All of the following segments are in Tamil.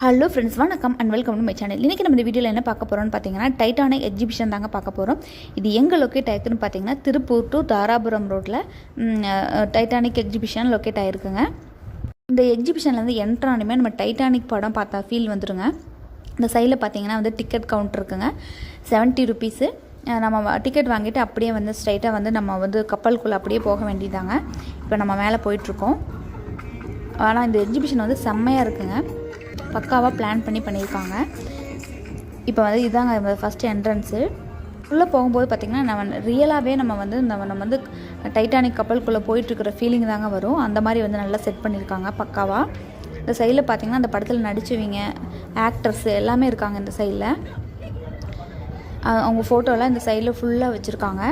ஹலோ ஃப்ரெண்ட்ஸ் வணக்கம் and welcome to my channel இன்றைக்கி நம்ம இந்த வீடியோவில் என்ன பார்க்க போகிறோம்னு பார்த்தீங்கன்னா டைட்டானிக் எக்ஸிபிஷன் தாங்க பார்க்க போகிறோம் இது எங்கே லொக்கேட் ஆயிருக்குன்னு பார்த்தீங்கன்னா திருப்பூர் டு தாராபுரம் ரோட்டில் டைட்டானிக் எக்ஸிபிஷன் லொக்கேட் ஆகிருக்குங்க இந்த எக்ஸிபிஷனில் வந்து என்ட்ரானுமே நம்ம டைட்டானிக் படம் பார்த்தா ஃபீல் வந்துடுங்க இந்த சைடில் பார்த்தீங்கன்னா வந்து டிக்கெட் கவுண்டர் இருக்குங்க. செவன்ட்டி ருபீஸு நம்ம டிக்கெட் வாங்கிட்டு அப்படியே வந்து ஸ்ட்ரைட்டாக வந்து நம்ம வந்து கப்பலுக்குள்ளே அப்படியே போக வேண்டியதாங்க இப்போ நம்ம மேலே போயிட்டுருக்கோம் ஆனால் இந்த எக்ஸிபிஷன் வந்து செம்மையாக இருக்குங்க. பக்காவாக பிளான் பண்ணி பண்ணியிருக்காங்க. இப்போ வந்து இதாங்க ஃபஸ்ட்டு என்ட்ரன்ஸு உள்ளே போகும்போது பார்த்திங்கன்னா நம்ம ரியலாகவே நம்ம வந்து நம்ம நம்ம வந்து டைட்டானிக் கப்பலுக்குள்ளே போயிட்டுருக்கிற ஃபீலிங் தாங்க வரும். அந்த மாதிரி வந்து நல்லா செட் பண்ணியிருக்காங்க பக்காவாக இந்த சைடில் பார்த்திங்கன்னா அந்த படத்தில் நடிச்சவங்க ஆக்டர்ஸ் எல்லாமே இருக்காங்க இந்த சைடில் அவங்க ஃபோட்டோலாம் இந்த சைடில் ஃபுல்லாக வச்சுருக்காங்க.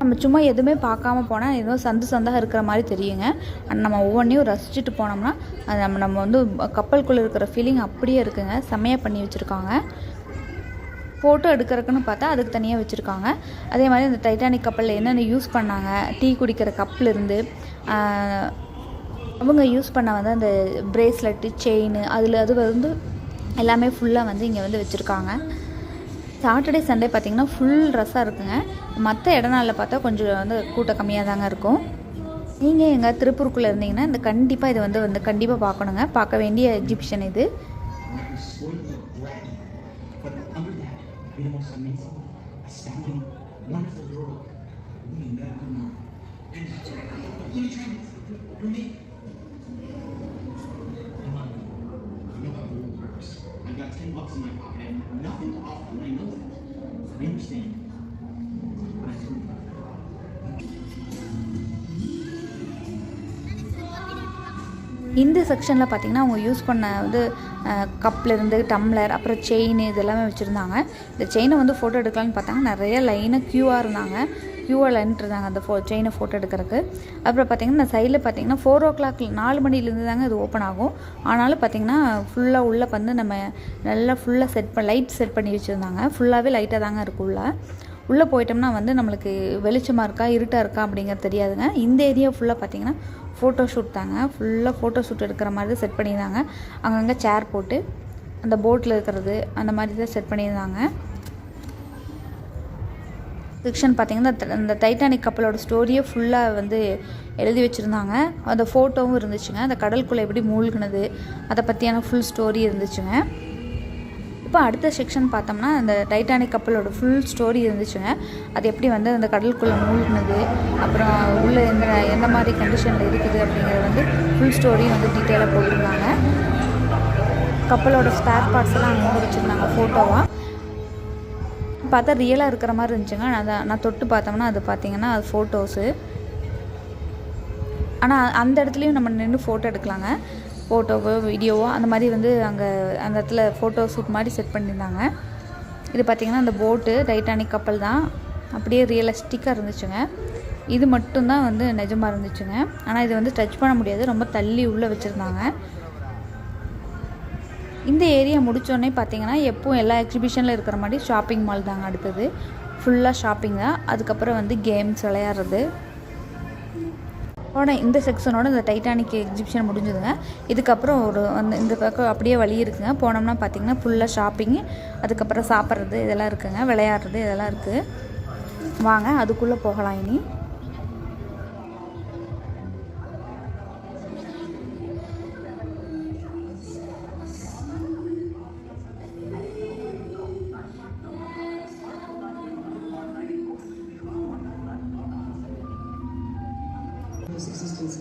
நம்ம சும்மா எதுவுமே பார்க்காம போனால் ஏதோ சந்து சந்தாக இருக்கிற மாதிரி தெரியுங்க. அண்ட் நம்ம ஒவ்வொன்றையும் ரசிச்சுட்டு போனோம்னா அது நம்ம நம்ம வந்து கப்பலுக்குள்ளே இருக்கிற ஃபீலிங் அப்படியே இருக்குங்க. செம்மையாக பண்ணி வச்சுருக்காங்க. ஃபோட்டோ எடுக்கிறதுக்குன்னு பார்த்தா அதுக்கு தனியாக வச்சுருக்காங்க. அதே மாதிரி இந்த டைட்டானிக் கப்பலில் என்னென்ன யூஸ் பண்ணாங்க டீ குடிக்கிற கப்பிலிருந்து அவங்க யூஸ் பண்ண வந்து அந்த பிரேஸ்லெட்டு செயின் அதில் அது வந்து எல்லாமே ஃபுல்லாக வந்து இங்கே வந்து வச்சுருக்காங்க. சாட்டர்டே சண்டே பார்த்திங்கன்னா ஃபுல் ரஷ்ஷாக இருக்குங்க. மற்ற இடநாளில் பார்த்தா கொஞ்சம் வந்து கூட்டம் கம்மியாக தாங்க இருக்கும். நீங்கள் எங்கள் திருப்பூருக்குள்ளே இருந்தீங்கன்னா இந்த கண்டிப்பாக இது வந்து வந்து கண்டிப்பாக பார்க்கணுங்க. பார்க்க வேண்டிய எக்ஸிபிஷன் இது. Thank you. Got ten bucks in my pocket. I have nothing to offer, and I know that. I understand. But I. இந்த செக்ஷனில் பார்த்தீங்கன்னா அவங்க யூஸ் பண்ண வந்து கப்லேருந்து டம்ளர் அப்புறம் செயின் இதெல்லாமே வச்சுருந்தாங்க. இந்த செயினை வந்து ஃபோட்டோ எடுக்கலான்னு பார்த்தாங்க. நிறைய லைனாக க்யூவாக இருந்தாங்க. க்யூவாக லைன் இருந்தாங்க அந்த ஃபோ செயினை ஃபோட்டோ எடுக்கிறதுக்கு. அப்புறம் பார்த்தீங்கன்னா சைடில் பார்த்தீங்கன்னா ஃபோர் ஓ கிளாக் நாலு மணிலேருந்து தாங்க இது ஓப்பன் ஆகும். ஆனாலும் பார்த்தீங்கன்னா ஃபுல்லாக உள்ளே வந்து நம்ம நல்லா ஃபுல்லாக செட் பண்ண லைட் செட் பண்ணி வச்சுருந்தாங்க. ஃபுல்லாகவே லைட்டாக தாங்க இருக்குள்ள உள்ளே போயிட்டோம்னா வந்து நம்மளுக்கு வெளிச்சமாக இருக்கா இருட்டாக இருக்கா அப்படிங்கிறது தெரியாதுங்க. இந்த ஏரியா ஃபுல்லாக பார்த்தீங்கன்னா ஃபோட்டோ ஷூட் தாங்க. ஃபுல்லாக ஃபோட்டோ ஷூட் எடுக்கிற மாதிரி தான் செட் பண்ணியிருந்தாங்க. அங்கங்கே சேர் போட்டு அந்த போட்டில் இருக்கிறது அந்த மாதிரி தான் செட் பண்ணியிருந்தாங்க. செக்ஷன் பார்த்தீங்கன்னா இந்த- இந்த டைட்டானிக் கப்பலோட ஸ்டோரியே ஃபுல்லாக வந்து எழுதி வச்சுருந்தாங்க. அந்த ஃபோட்டோவும் இருந்துச்சுங்க. அந்த கடலுக்குள்ளே எப்படி மூழ்கினது அதை பற்றியான ஃபுல் ஸ்டோரி இருந்துச்சுங்க. இப்போ அடுத்த செக்ஷன் பார்த்தோம்னா அந்த டைட்டானிக் கப்பலோட ஃபுல் ஸ்டோரி இருந்துச்சுங்க. அது எப்படி வந்து அந்த கடலுக்குள்ளே மூழ்கினது அப்புறம் உள்ளே எந்த எந்த மாதிரி கண்டிஷனில் இருக்குது அப்படிங்கிறது வந்து ஃபுல் ஸ்டோரியும் வந்து டீட்டெயிலாக போட்டிருந்தாங்க. கப்பலோட ஸ்பேர் பார்ட்ஸ் எல்லாம் அங்கே வச்சுருந்தாங்க ஃபோட்டோவாக பார்த்தா ரியலாக இருக்கிற மாதிரி இருந்துச்சுங்க. நான் அதை நான் தொட்டு பார்த்தோம்னா அது பார்த்தீங்கன்னா அது ஃபோட்டோஸு ஆனால் அந்த இடத்துலையும் நம்ம நின்று ஃபோட்டோ எடுக்கலாங்க. ஃபோட்டோவோ வீடியோவோ அந்த மாதிரி வந்து அங்கே அந்த இடத்துல ஃபோட்டோ ஷூட் மாதிரி செட் பண்ணியிருந்தாங்க. இது பார்த்திங்கன்னா அந்த போட்டு டைட்டானிக் கப்பல் தான். அப்படியே ரியலிஸ்டிக்காக இருந்துச்சுங்க. இது மட்டும்தான் வந்து நிஜமாக இருந்துச்சுங்க. ஆனால் இது வந்து டச் பண்ண முடியாது. ரொம்ப தள்ளி உள்ளே வச்சுருந்தாங்க. இந்த ஏரியா முடித்தோடனே பார்த்தீங்கன்னா எப்போவும் எல்லா எக்ஸிபிஷனில் இருக்கிற மாதிரி ஷாப்பிங் மால் தாங்க அடுத்தது. ஃபுல்லாக ஷாப்பிங் தான். அதுக்கப்புறம் வந்து கேம்ஸ் விளையாடுறது. உடனே இந்த செக்ஷனோட இந்த டைட்டானிக் எக்ஸிபிஷன் முடிஞ்சதுங்க. இதுக்கப்புறம் ஒரு அந்த இந்த பக்கம் அப்படியே வழி இருக்குங்க. போனோம்னா பார்த்தீங்கன்னா ஃபுல்லாக ஷாப்பிங் அதுக்கப்புறம் சாப்பிட்றது இதெல்லாம் இருக்குங்க. விளையாடுறது இதெல்லாம் இருக்குது வாங்க அதுக்குள்ளே போகலாம் இனி.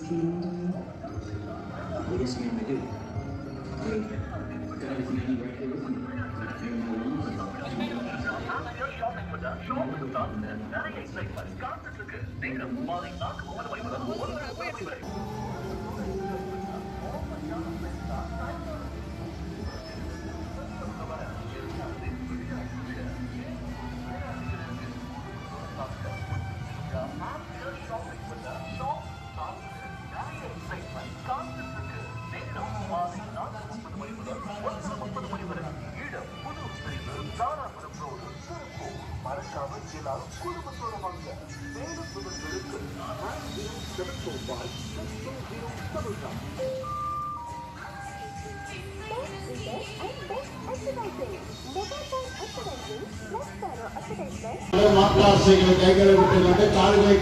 What is going to do? Got everything I need right here with me. Air in my lungs. Kavacılar Kulübü Sorumanca 000 மாற்றாசைகளை கைகளை விட்டு கால்களை